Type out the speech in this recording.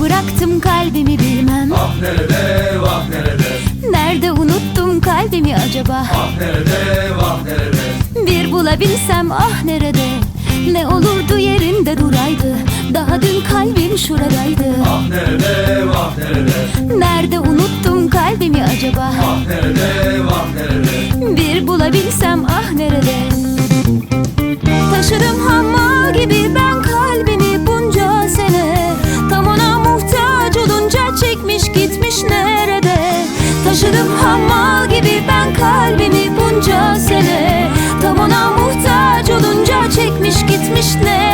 bıraktım kalbimi bilmem. Ah nerede vah nerede? Nerede unuttum kalbimi acaba? Ah nerede vah nerede? Bir bulabilsem ah nerede? Ne olurdu yerinde duraydı. Daha dün kalbim şuradaydı. Ah nerede vah nerede? Nerede unuttum kalbimi acaba? Ah nerede vah Taşıdım hamma gibi ben kalbimi bunca sene. Tam ona muhtaç olunca çekmiş gitmiş nerede